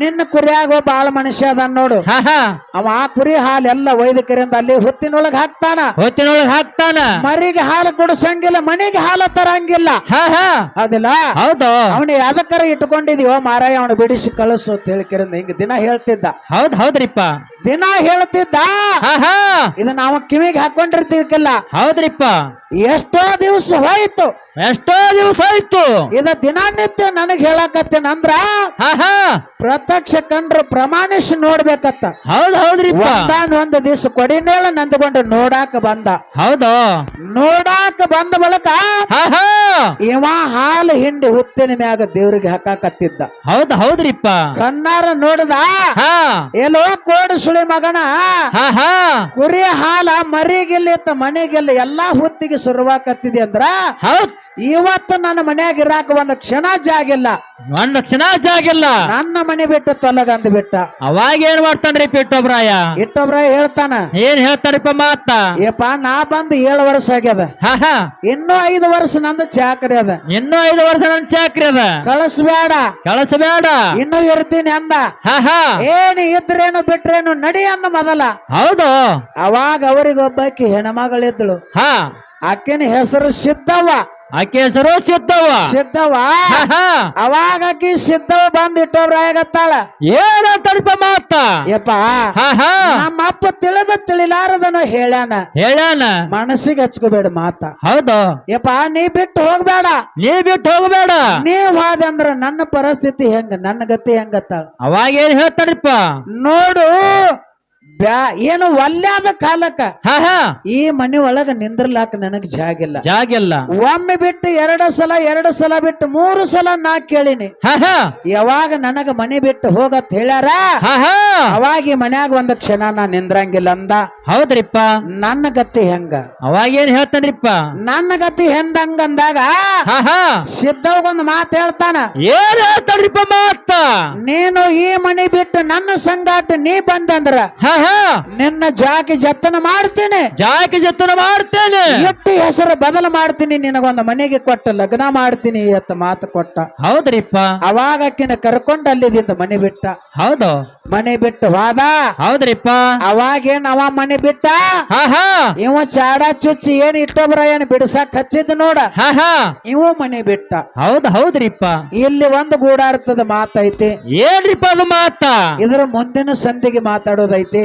ನಿನ್ನ ಕುರಿಯಾಗ ಬಾಳ ಮನುಷ್ಯ ಅದ ನೋಡು. ಅವ ಆ ಕುರಿ ಹಾಲು ಎಲ್ಲ ಒಯ್ದಕರಿಂದ ಅಲ್ಲಿ ಹೊತ್ತಿನೊಳಗ ಹಾಕ್ತಾನ. ಹೊತ್ತಿನೊಳಗ ಹಾಕ್ತಾನ. ಮರಿಗೆ ಹಾಲು ಕುಡಿಸಂಗಿಲ್ಲ ಮನೆಗೆ ಹಾಲು ತರಂಗಿಲ್ಲ. ಅದಿಲ್ಲ? ಹೌದು. ಅವನ ಯಾವ್ದಕ್ಕರ ಇಟ್ಕೊಂಡಿದೀವೋ ಮಾರಾಯ ಅವನು ಬಿಡಿಸಿ ಕಳಿಸು ಅಂತ ಹೇಳಿಕರಿಂದ ಹಿಂಗ ದಿನ ಹೇಳ್ತಿದ್ದ. ಹೌದ್ ಹೌದ್ರಿಪ್ಪ. ದಿನ ಹೇಳ್ತಿದ್ದ. ಇದು ನಾವು ಕಿವಿಗೆ ಹಾಕೊಂಡಿರ್ತಿರ್ಕಿಲ್ಲ ಹೌದ್ರಿಪ್ಪ. ಎಷ್ಟೋ ದಿವಸ ಹೋಯ್ತು. ಎಷ್ಟೋ ದಿವಸ ಆಯ್ತು ಇದ ದಿನನಿತ್ಯ ನನಗ್ ಹೇಳಕತ್ತೇನ ಅಂದ್ರ ಪ್ರತ್ಯಕ್ಷ ಕಂಡ್ರು ಪ್ರಮಾಣಿಸಿ ನೋಡ್ಬೇಕತ್ತ. ಹೌದ್ ಹೌದ್ರಿಪ್ಪ. ಒಂದ್ ಒಂದು ದಿವಸ ಕೊಡಿನೇಳ ನಂದ್ಕೊಂಡು ನೋಡಾಕ ಬಂದ. ಹೌದು? ನೋಡಾಕ ಬಂದ ಬಳಕ ಇವ ಹಾಲು ಹಿಂಡಿ ಹುತ್ತಿನ ಮ್ಯಾಗ ದೇವ್ರಿಗೆ ಹಾಕಾಕತ್ತಿದ್ದ. ಹೌದ್ ಹೌದ್ರಿಪ್ಪ. ಕಣ್ಣಾರ ನೋಡದ ಹಾ. ಎಲ್ಲೋ ಕೋಡು ಸುಳಿ ಮಗನ? ಕುರಿ ಹಾಲ ಮರಿಗಿಲ್ಲಿತ್ತ ಮನೆಗಿಲ್ಲ ಎಲ್ಲಾ ಹೊತ್ತಿಗೆ ಶುರುವಾಕತ್ತಿದೆ ಅಂದ್ರ ಇವತ್ತು ನನ್ನ ಮನ್ಯಾಗ ಇರಾಕ ಒಂದು ಕ್ಷಣ ಜಾಗಿಲ್ಲ. ಒಂದ್ ಕ್ಷಣ ಜಾಗಿಲ್ಲ ನನ್ನ ಮನೆ ಬಿಟ್ಟು ತೊಲಗಂದ್ ಬಿಟ್ಟ. ಅವಾಗ ಏನ್ ಮಾಡ್ತಾನ್ರಿ ಪಿಟ್ಟೊಬ್ರಾಯ ಇಟ್ಟೊಬ್ರಾಯ ಹೇಳ್ತಾನ ಏನ್ ಹೇಳ್ತಾರಪ್ಪ ಮಾತ? ಏಪ ನಾ ಬಂದು ಏಳು ವರ್ಷ ಆಗ್ಯದ. ಇನ್ನೂ ಐದು ವರ್ಷ ನಂದು ಚಾಕ್ರಿ ಅದ. ಇನ್ನೂ ಐದು ವರ್ಷ ನನ್ ಚಾಕ್ರಿ ಅದ. ಕಳಿಸ್ಬೇಡ. ಕಳಸಬೇಡ. ಇನ್ನೂ ಇರ್ತೀನಿ ಅಂದ. ಏನು ಇದ್ರೇನು ಬಿಟ್ರೇನು ನಡಿ ಅಂದ ಮೊದಲ. ಹೌದು. ಅವಾಗ ಅವರಿಗೊಬ್ಬಾಕಿ ಹೆಣ್ಮಗಳಿದ್ಳು ಹಾ. ಆಕಿನ ಹೆಸರು ಸಿದ್ದವ್ವ. ಆಕೆ ಹೆಸರು ಸಿದ್ದವ್ವ. ಸಿದ್ಧವ ಹಾ ಅವಾಗ ಆಕಿ ಸಿದ್ದವ್ವ ಬಂದ್ ಇಟ್ಟವ್ರ ಆಗತ್ತಾಳ. ತಡಪ ಮಾತ? ಯಪ್ಪ ಹಾ ನಮ್ಮ ಅಪ್ಪ ತಿಳಿದ ತಿಳಿಲಾರದನ ಹೇಳ್ಯಾನ. ಹೇಳ್ಯಾನ? ಮನಸ್ಸಿಗೆ ಹಚ್ಕೋಬೇಡ ಮಾತ. ಹೌದು. ಯಪ್ಪ ನೀ ಬಿಟ್ಟು ಹೋಗ್ಬೇಡ. ನೀ ಬಿಟ್ಟು ಹೋಗಬೇಡ. ನೀ ಹೋದೆ ಅಂದ್ರ ನನ್ನ ಪರಿಸ್ಥಿತಿ ಹೆಂಗ ನನ್ನ ಗತಿ ಹೆಂಗತ್ತಾಳ. ಅವಾಗ ಏನ್ ಹೇಳ್ತಾರಪ್ಪ ನೋಡು ಬ್ಯಾ ಏನು ಒಲ್ಲಾದ ಕಾಲಕ್ಕ? ಹಾ ಹಾ. ಈ ಮನೆ ಒಳಗ ನಿಂದ್ರಲಾಕ ನನಗ್ ಜಾಗಿಲ್ಲ. ಜಾಗಿಲ್ಲ. ಒಮ್ಮೆ ಬಿಟ್ಟು ಎರಡು ಸಲ ಎರಡು ಸಲ ಬಿಟ್ಟು ಮೂರು ಸಲ ನಾ ಕೇಳಿನಿ. ಹಾ ಹಾ. ಯಾವಾಗ ನನಗ ಮನೆ ಬಿಟ್ಟು ಹೋಗತ್ ಹೇಳ್ಯಾರ? ಹಾ ಹಾ. ಅವಾಗ ಈ ಮನ್ಯಾಗ ಒಂದ್ ಕ್ಷಣ ನಾ ನಿಂದ್ರಂಗಿಲ್ಲ ಅಂದ. ಹೌದ್ರಿಪ್ಪ. ನನ್ನ ಗತಿ ಹೆಂಗ? ಅವಾಗ ಏನ್ ಹೇಳ್ತಾನ್ರಿಪ್ಪ? ನನ್ನ ಗತಿ ಹೆಂದಂಗ ಅಂದಾಗ ಹಾ ಹಾ. ಸಿದ್ದವ್ಗೊಂದ್ ಮಾತು ಹೇಳ್ತಾನ. ಏನ್ ಹೇಳ್ತಾನ್ರಿಪ್ಪ ಮಾತ? ಬಿಟ್ಟು ನನ್ನ ಸಂಗಾಟ ನೀ ಬಂದಂದ್ರ ಹಾ ಹಾ. ನಿನ್ನ ಜಾಕಿ ಜತನ ಮಾಡ್ತೇನೆ. ಜಾಕಿ ಜತನ ಮಾಡ್ತೇನೆ. ಎಟ್ಟಿ ಹೆಸರು ಬದಲು ಮಾಡ್ತೀನಿ. ನಿನಗೊಂದು ಮನೆಗೆ ಕೊಟ್ಟ ಲಗ್ನ ಮಾಡ್ತೀನಿ ಅಂತ ಮಾತು ಕೊಟ್ಟ. ಹೌದ್ರಿಪ್ಪ. ಅವಾಗ ಆಕಿನ ಅಲ್ಲಿದ್ದ ಅಲ್ಲಿದಿಂದ ಮನೆ ಬಿಟ್ಟ. ಹೌದು. ಮನೆ ಬಿಟ್ಟು ಹೋದ? ಹೌದ್ರಿಪ್ಪ. ಅವಾಗೇನ್ ಅವ ಮನೆ ಬಿಟ್ಟ? ಇವ ಚಾಡ ಚುಚ್ಚಿ ಏನ್ ಇಟ್ಟೊಬ್ರ ಏನ್ ಬಿಡಸಕ್ ಹಚ್ಚಿದ್ ನೋಡ? ಇವ ಮನೆ ಬಿಟ್ಟ. ಹೌದ್ ಹೌದ್ರಿಪ್ಪ. ಇಲ್ಲಿ ಒಂದು ಗೂಡಾರ್ಥದ ಮಾತೈತಿ. ಏನ್ರಿಪ್ಪ ಅದು ಮಾತ? ಇದ್ರ ಮುಂದಿನ ಸಂಧಿಗೆ ಮಾತಾಡೋದೈತಿ.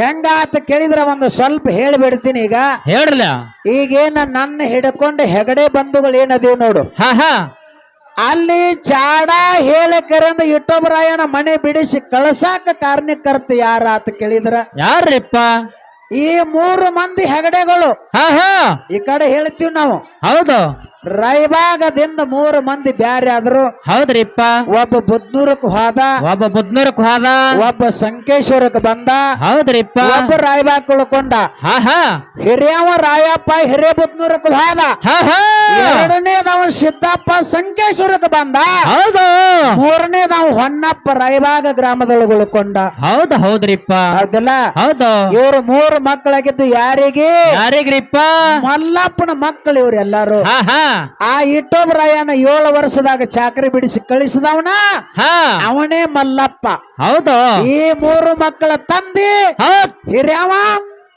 ಹೆಂಗಾತ ಕೇಳಿದ್ರ ಒಂದು ಸ್ವಲ್ಪ ಹೇಳ್ಬಿಡ್ತೀನಿ ಈಗ. ಹೇಳ್ರಲ್ಲ. ಈಗೇನ ನನ್ನ ಹಿಡ್ಕೊಂಡು ಹೆಗಡೆ ಬಂಧುಗಳು ಏನದೀವ್ ನೋಡು ಅಲ್ಲಿ ಚಾಡ ಹೇಳಕರಂದ ಇಟ್ಟೊಬ್ಬರಾಯನ ಮನೆ ಬಿಡಿಸಿ ಕಳಸಾಕ ಕಾರಣಕರ್ತ ಯಾರ ಅಂತ ಕೇಳಿದ್ರ? ಯಾರ್ರಿಪ್ಪ? ಈ ಮೂರು ಮಂದಿ ಹೆಗಡೆಗಳು. ಈ ಕಡೆ ಹೇಳ್ತೀವಿ ನಾವು. ಹೌದು. ರಾಯಬಾಗದಿಂದ ಮೂರು ಮಂದಿ ಬ್ಯಾರೆ ಆದ್ರು. ಹೌದ್ರಿಪ್ಪ. ಒಬ್ಬ ಬುದ್ನೂರಕ್ ಹೋದ. ಒಬ್ಬ ಬುದ್ನೂರಕ್ ಹೋದ. ಒಬ್ಬ ಸಂಕೇಶ್ವರಕ್ ಬಂದ. ಹೌದ್ರಿಪ್ಪ. ಒಬ್ಬ ರಾಯಬಾಗ್ ಉಳ್ಕೊಂಡ ಹಿರಿಯವ ರಾಯಪ್ಪ ಹಿರೇಬುದ್ನೂರಕ್ ಹೋದ. ಹಾ ಹಾ. ಎರಡನೇದವ ಸಿದ್ದಪ್ಪ ಸಂಕೇಶ್ವರಕ್ ಬಂದ. ಹೌದು. ಮೂರನೇದವ ಹೊನ್ನಪ್ಪ ರಾಯಬಾಗ ಗ್ರಾಮದೊಳಗೆ ಉಳ್ಕೊಂಡ ಹೌದು ಹೌದ್ರಿಪ್ಪ. ಹೌದಲ್ಲ? ಹೌದು. ಇವ್ರು ಮೂರು ಮಕ್ಕಳಾಗಿದ್ದು ಯಾರಿಗೆ? ಯಾರಿಗ್ರಿಪ್ಪ? ಮಲ್ಲಪ್ಪನ ಮಕ್ಕಳು ಇವ್ರು ಎಲ್ಲಾರು. ಹಾ. ಆ ಇಟ್ಟೊಬ್ರಾಯನ ಏಳು ವರ್ಷದಾಗ ಚಾಕರಿ ಬಿಡಿಸಿ ಕಳಿಸಿದವನ? ಹಾ. ಅವನೇ ಮಲ್ಲಪ್ಪ. ಹೌದು. ಈ ಮೂರು ಮಕ್ಕಳ ತಂದೆ ಹಿರಿಯವ.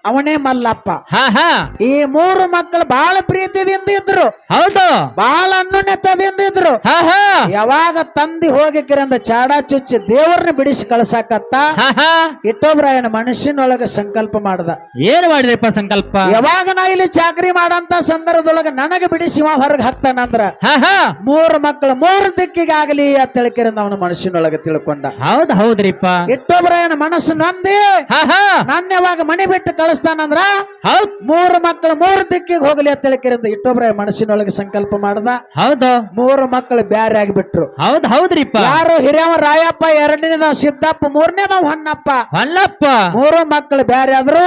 ಅವನೇ ಮಲ್ಲಪ್ಪ. ಹಾ ಹಾ. ಈ ಮೂರು ಮಕ್ಕಳು ಬಹಳ ಪ್ರೀತಿದಿಂದ ಇದ್ರು. ಹೌದು. ಬಹಳ ಅನ್ನುಣ್ಯತದಿಂದ ಇದ್ರು. ಹಾ ಹಾ. ಯಾವಾಗ ತಂದಿ ಹೋಗಿಕ್ಕಿರಂದ ಚಾಡಾ ಚುಚ್ಚಿ ದೇವ್ರನ್ನ ಬಿಡಿಸಿ ಕಳ್ಸಾಕತ್ತ ಹಾ ಹಾ. ಇಟ್ಟೊಬ್ರಾಯನ ಮನುಷ್ಯನೊಳಗ ಸಂಕಲ್ಪ ಮಾಡ್ದ. ಏನ್ ಮಾಡಿದ್ರಪ್ಪ ಸಂಕಲ್ಪ? ಯಾವಾಗ ನಾ ಇಲ್ಲಿ ಚಾಕರಿ ಮಾಡಂತ ಸಂದರ್ಭದೊಳಗ ನನಗ ಬಿಡಿಸಿ ಹೊರಗ್ ಹಾಕ್ತಾನಂದ್ರ ಹಾ ಹಾ. ಮೂರು ಮಕ್ಕಳು ಮೂರು ದಿಕ್ಕಿಗಾಗಲಿ ಅಂತ ತಿಳ್ಕಿರಂದ ಅವನ ಮನುಷ್ಯನೊಳಗ ತಿಳ್ಕೊಂಡ. ಹೌದ್ ಹೌದ್ರಿಪ್ಪ. ಇಟ್ಟೊಬ್ರಾಯನ ಮನಸ್ಸು ನಂದಿ. ಹಾ ಹಾ. ನನ್ನ ಯಾವಾಗ ಮನೆ ಬಿಟ್ಟು ಕಳಿಸ್ತಾನಂದ್ರ ಹೌದ್. ಮೂರು ಮಕ್ಕಳು ಮೂರು ದಿಕ್ಕಿಗೆ ಹೋಗಲಿ ಅಂತ ಹೇಳಿಕೆರಿಂದ ಇಟ್ಟೊಬ್ರ ಮನಸ್ಸಿನೊಳಗೆ ಸಂಕಲ್ಪ ಮಾಡ್ದ. ಹೌದು. ಮೂರು ಮಕ್ಕಳು ಬ್ಯಾರೆ ಆಗಿಬಿಟ್ರು. ಹೌದ್ ಹೌದ್ರಿಪ್ಪ. ಯಾರು ಹಿರಿಯವ ರಾಯಪ್ಪ ಎರಡನೇದ ಸಿದ್ದಪ್ಪ ಮೂರನೇದ ಹೊನ್ನಪ್ಪ. ಹೊನ್ನಪ್ಪ. ಮೂರು ಮಕ್ಕಳು ಬ್ಯಾರೆ ಆದ್ರು.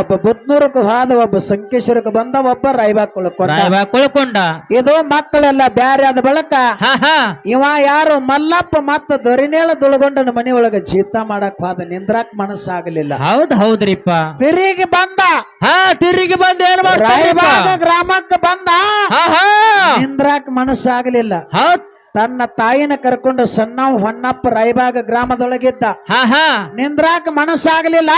ಒಬ್ಬ ಬುದ್ನೂರಕ್ಕೆ ಹೋದ ಒಬ್ಬ ಸಂಕೇಶ್ವರಕ್ಕೆ ಬಂದ ಒಬ್ಬ ರಾಯಬಾಗ್ ಕುಳ್ಕೊಂಡ. ಇದು ಮಕ್ಕಳೆಲ್ಲ ಬ್ಯಾರೆ ಆದ ಬಳಕ ಇವ ಯಾರು ಮಲ್ಲಪ್ಪ ಮತ್ತ ದೊರಿನೇಳ ದುಳಗೊಂಡನ ಮನೆಯೊಳಗ ಜೀತ ಮಾಡಕ್ ಹೋದ ನಿಂದ್ರಾಕ್ ಮನಸ್ಸಾಗಲಿಲ್ಲ. ಹೌದ್ ಹೌದ್ರಿಪ್ಪ. ತಿರುಗಿ ಬಂದ. ಹಾ ತಿರುಗಿ ಬಂದ ಏನ್ ರಾಯಬಾಗ ಗ್ರಾಮಕ್ಕೆ ಬಂದ. ನಿಂದ್ರಾಕ್ ಮನಸ್ಸಾಗಲಿಲ್ಲ ತನ್ನ ತಾಯಿನ ಕರ್ಕೊಂಡು ಸಣ್ಣವ್ ಹೊನ್ನಪ್ಪ ರಾಯಬಾಗ ಗ್ರಾಮದೊಳಗಿದ್ದ. ನಿಂದ್ರಾಕ ಮನಸ್ಸಾಗ್ಲಿಲ್ಲ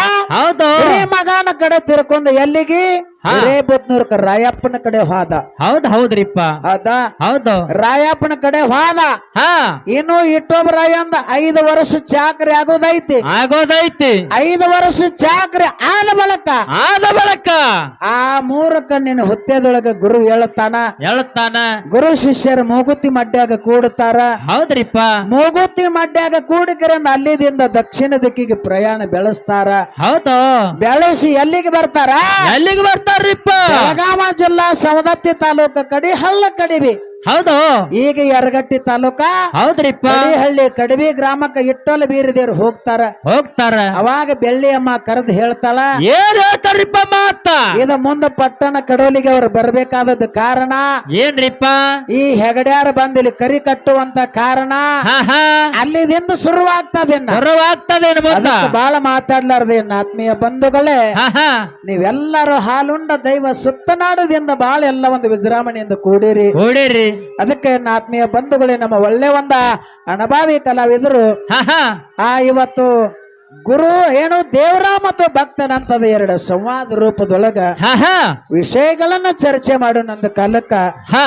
ಮಗನ ಕಡೆ ತಿರ್ಕೊಂಡು ಎಲ್ಲಿಗೆ? ಹಿರೇಬದ್ನೂರ್ಕ ರಾಯಪ್ಪನ ಕಡೆ ಹೋದ. ಹೌದ್ ಹೌದ್ರಿಪ್ಪ. ಅದ ಹೌದು. ರಾಯಪ್ಪನ ಕಡೆ ಹೋದ. ಹಾ. ಇನ್ನು ಇಟ್ಟೊಬ್ಬ ರಾಯಂದ ಐದು ವರ್ಷ ಚಾಕ್ರಿ ಆಗೋದೈತಿ. ಆಗೋದೈತಿ. ಐದು ವರ್ಷ ಚಾಕ್ರಿ ಆದ ಬಳಕ ಆದ ಬಳಕ ಆ ಮೂರ ಕಣ್ಣಿನ ಹುತ್ತೆದೊಳಗ ಗುರು ಹೇಳುತ್ತಾನ? ಹೇಳುತ್ತಾನ. ಗುರು ಶಿಷ್ಯರ ಮೂಗುತಿ ಮಡ್ಯಾಗ ಕೂಡುತ್ತಾರ? ಹೌದ್ರಿಪ್ಪ. ಮೂಗುತಿ ಮಡ್ಯಾಗ ಕೂಡಿದ್ರೆ ಅಲ್ಲಿದಿಂದ ದಕ್ಷಿಣ ದಿಕ್ಕಿಗೆ ಪ್ರಯಾಣ ಬೆಳೆಸ್ತಾರ. ಹೌದು. ಬೆಳೆಸಿ ಎಲ್ಲಿಗೆ ಬರ್ತಾರ? ಎಲ್ಲಿಗೆ ಬರ್ತಾರ್ರಿಪ್ಪ? ಬೆಳಗಾವ ಜಿಲ್ಲಾ ಸವದತ್ತಿ ತಾಲೂಕ ಕಡಿ ಹಲ್ಲ ಕಡಿಬಿ ಹೌದು. ಈಗ ಯರಗಟ್ಟಿ ತಾಲೂಕ ಹೌದ್ರಿಪ್ಪ. ಹಳ್ಳಿ ಕಡಿಮೆ ಗ್ರಾಮಕ್ಕ ಇಟ್ಟಲ್ ಬೀರದೇವ್ರು ಹೋಗ್ತಾರ. ಹೋಗ್ತಾರ. ಅವಾಗ ಬೆಳ್ಳಿ ಅಮ್ಮ ಕರೆದು ಹೇಳ್ತಾಳ. ಏನ್ ಹೇಳ್ತಾರಿಪ್ಪ ಮಾತ? ಇದ ಮುಂದ ಪಟ್ಟಣ ಕಡೋಲಿಗೆ ಅವ್ರು ಬರ್ಬೇಕಾದದ್ದು ಕಾರಣ. ಏನ್ರಿಪ್ಪ? ಈ ಹೆಗಡ್ಯಾರ ಬಂದಿಲಿ ಇಲ್ಲಿ ಕರಿ ಕಟ್ಟುವಂತ ಕಾರಣ. ಅಲ್ಲಿದಿಂದ ಶುರುವಾಗ್ತದೇನ. ಹೊರವಾಗ್ತದೇನು ಬಹಳ ಮಾತಾಡ್ಲಾರ್ದೇನ ಆತ್ಮೀಯ ಬಂಧುಗಳೇ. ನೀವೆಲ್ಲರೂ ಹಾಲುಂಡ ದೈವ ಸುತ್ತನಾಡುದಿಂದ ಬಹಳ ಎಲ್ಲ ಒಂದು ವಿಜೃಂಭಣೆಯಿಂದ ಕೂಡಿರಿ. ಓಡಿರಿ ಅದಕ್ಕೆ ನನ್ನ ಆತ್ಮೀಯ ಬಂಧುಗಳೇ ನಮ್ಮ ಒಳ್ಳೆ ಒಂದ ಅಣಭಾವಿ ಕಲಾವಿದರು ಹಾ ಹಾ. ಆ ಇವತ್ತು ಗುರು ಏನು ದೇವರ ಮತ್ತು ಭಕ್ತನಂತದ ಎರಡು ಸಂವಾದ ರೂಪದೊಳಗ ಹಾ ಹಾ. ವಿಷಯಗಳನ್ನ ಚರ್ಚೆ ಮಾಡು ನಂದು ಕಾಲಕ್ಕ. ಹಾ.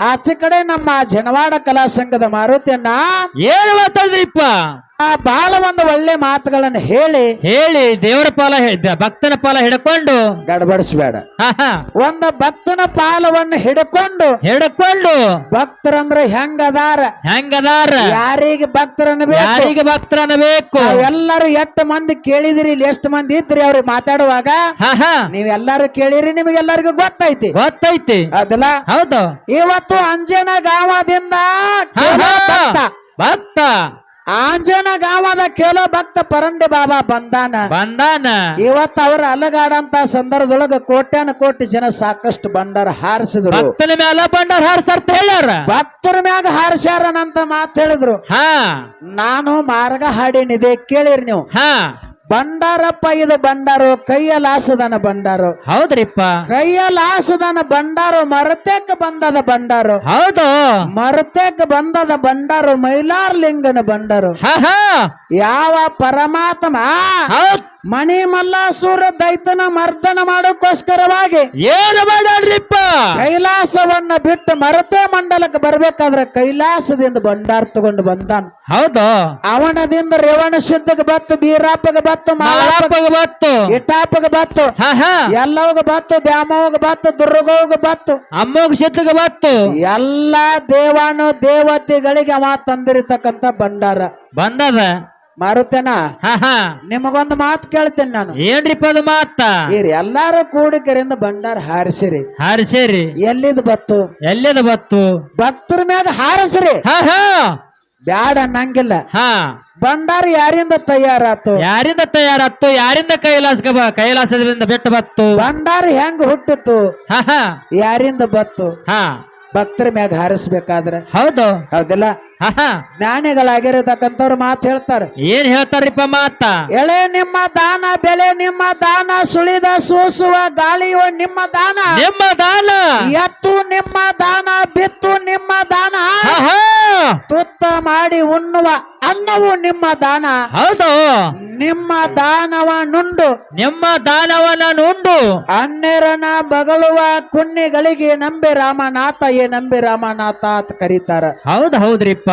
ಆಚೆ ಕಡೆ ನಮ್ಮ ಜನವಾಡ ಕಲಾ ಸಂಘದ ಮಾರುತಿಯನ್ನ ಏನ್ ಮಾತಾಡಿದ್ರಿಪ್ಪ ಆ ಬಹಳ ಒಂದು ಒಳ್ಳೆ ಮಾತುಗಳನ್ನು ಹೇಳಿ ಹೇಳಿ ದೇವರ ಪಾಲ ಭಕ್ತನ ಪಾಲ ಹಿಡ್ಕೊಂಡು ಗಡಬಡಿಸಬೇಡ. ಒಂದು ಭಕ್ತನ ಪಾಲವನ್ನು ಹಿಡ್ಕೊಂಡು ಹಿಡ್ಕೊಂಡು ಭಕ್ತರಂದ್ರ ಹೆಂಗದಾರ? ಹೆಂಗದಾರ? ಯಾರಿಗೆ ಭಕ್ತರನ್ನ ಬೇಕು? ಯಾರಿಗೆ ಭಕ್ತರನ್ನ ಬೇಕು? ಎಲ್ಲರೂ ಎಷ್ಟು ಮಂದಿ ಕೇಳಿದಿರಿ ಇಲ್ಲಿ ಎಷ್ಟು ಮಂದಿ ಇದ್ರಿ ಅವ್ರಿಗೆ ಮಾತಾಡುವಾಗ? ನೀವೆಲ್ಲರೂ ಕೇಳಿರಿ ನಿಮಗೆಲ್ಲರಿಗೂ ಗೊತ್ತೈತಿ. ಗೊತ್ತೈತಿ. ಅದಲ್ಲ? ಹೌದು. ಇವತ್ತು ಅಂಜನ ಗಾವದಿಂದ ಭಕ್ತ. ಅಂಜನ ಗಾವದ ಕೇಲೋ ಭಕ್ತ ಪರಂಡಿ ಬಾಬಾ ಬಂದಾನ. ಬಂದಾನ. ಇವತ್ತು ಅವ್ರ ಅಲಗಾಡಂತ ಸಂದರ್ಭದೊಳಗ ಕೋಟ್ಯಾನ ಕೋಟಿ ಜನ ಸಾಕಷ್ಟು ಬಂಡಾರ ಹಾರಿಸಿದ್ರು. ಭಕ್ತನ ಮ್ಯಾಲ ಬಂಡಾರ ಹಾರಿಸ್ತಾರ ಹೇಳ್ಯಾರ. ಭಕ್ತರ ಮ್ಯಾಗ ಹಾರಿಸ್ಯಾರನಂತ ಮಾತು ಹೇಳಿದ್ರು. ಹಾ. ನಾನು ಮಾರ್ಗ ಹಾಡಿನಿದೆ ಕೇಳಿರಿ ನೀವು. ಹಾ. ಬಂಡಾರಪ್ಪ ಇದು ಬಂಡಾರು ಕೈಯಲ್ಲಿ ಆಸದನ ಬಂಡಾರು ಹೌದ್ರಿಪ್ಪ. ಕೈಯಲ್ಲಿ ಆಸದನ ಬಂಡಾರು ಮರತೆಕ್ ಬಂದದ ಬಂಡಾರು ಹೌದು. ಮರತೆಕ್ ಬಂದದ ಬಂಡಾರು ಮೈಲಾರ್ ಲಿಂಗನ ಬಂಡಾರು ಯಾವ ಪರಮಾತ್ಮ ಹೌದ್. ಮಣಿ ಮಲ್ಲಾಸುರ ದೈತನ ಮರ್ದನ ಮಾಡೋಕ್ಕೋಸ್ಕರವಾಗಿ ಏನು ಮಾಡ್ಯಾಡ್ರಿಪ್ಪ ಕೈಲಾಸವನ್ನ ಬಿಟ್ಟು ಮರತೆ ಮಂಡಲಕ್ಕೆ ಬರ್ಬೇಕಾದ್ರೆ ಕೈಲಾಸದಿಂದ ಭಂಡಾರ ತಗೊಂಡು ಬಂದಾನ. ಹೌದು? ಅವನದಿಂದ ರೇವಣ ಸಿದ್ಧಗೆ ಬತ್ತು ಬೀರಾಪಗ ಬತ್ತು ಮಾಲಾಪಗ ಬತ್ತು. ಇಟಾಪಗ ಬತ್ತು. ಎಲ್ಲವಗ ಬತ್ತು ದ್ಯಾಮವಾಗ ಬತ್ತು ದುರ್ಗವಾಗ ಬತ್ತು. ಅಮ್ಮೋಗ ಸಿದ್ಧಗ ಬತ್ತು. ಎಲ್ಲ ದೇವಾನು ದೇವತೆಗಳಿಗೆ ಅವ ತಂದಿರತಕ್ಕಂತ ಭಂಡಾರ. ಬಂದದ? ಹಾ ನಿಮಗೊಂದು ಮಾತು ಕೇಳ್ತೇನೆ ನಾನು. ಏನ್ರಿಪ್ಪ ಅದು ಮಾತ? ಇರಿ ಎಲ್ಲಾರು ಕೂಡಿಕರಿಂದ ಬಂಡಾರ ಹಾರಿಸಿರಿ. ಹಾರಿಸಿರಿ. ಎಲ್ಲಿದ ಬತ್ತು? ಎಲ್ಲಿದ ಬತ್ತು? ಭಕ್ತರ ಮ್ಯಾಗ ಹಾರಿಸ್ರಿ. ಹಾ ಹಾ. ಬ್ಯಾಡ ಅನ್ನಂಗಿಲ್ಲ. ಹಾ. ಬಂಡಾರ ಯಾರಿಂದ ತಯಾರಾತು? ಯಾರಿಂದ ತಯಾರಾತು? ಯಾರಿಂದ ಕೈಲಾಸ ಕೈಲಾಸದಿಂದ ಬೆಟ್ಟ ಬತ್ತು? ಬಂಡಾರ ಹೆಂಗ್ ಹುಟ್ಟಿತ್ತು ಹಾ ಹಾ. ಯಾರಿಂದ ಬತ್ತು? ಹಾ. ಭಕ್ತರ ಮ್ಯಾಗ ಹಾರಿಸ್ಬೇಕಾದ್ರೆ? ಹೌದು. ಹೌದಿಲ್ಲ? ಜ್ಞಾನಿಗಳಾಗಿರತಕ್ಕಂಥವ್ರು ಮಾತು ಹೇಳ್ತಾರೆ. ಏನ್ ಹೇಳ್ತಾರಿಪ್ಪ ಮಾತ? ಎಳೆ ನಿಮ್ಮ ದಾನ ಬೆಳೆ ನಿಮ್ಮ ದಾನ ಸುಳಿದ ಸೂಸುವ ಗಾಳಿಯು ನಿಮ್ಮ ದಾನ. ನಿಮ್ಮ ದಾನ. ಎತ್ತು ನಿಮ್ಮ ದಾನ ಬಿತ್ತು ನಿಮ್ಮ ದಾನ. ತುತ್ತ ಮಾಡಿ ಉಣ್ಣುವ. ಅನ್ನವು ನಿಮ್ಮ ದಾನ. ಹೌದು. ನಿಮ್ಮ ದಾನವನುಂಡು ನಿಮ್ಮ ದಾನವನುಂಡು ನುಂಡು ಅನ್ನೆರನ ಬಗಳುವ ಕುನ್ನಿಗಳಿಗೆ ನಂಬಿ ರಾಮನಾಥ ಏ ನಂಬಿ ರಾಮನಾಥ ಅಂತ ಕರೀತಾರ. ಹೌದು ಹೌದ್ರಿಪ್ಪ.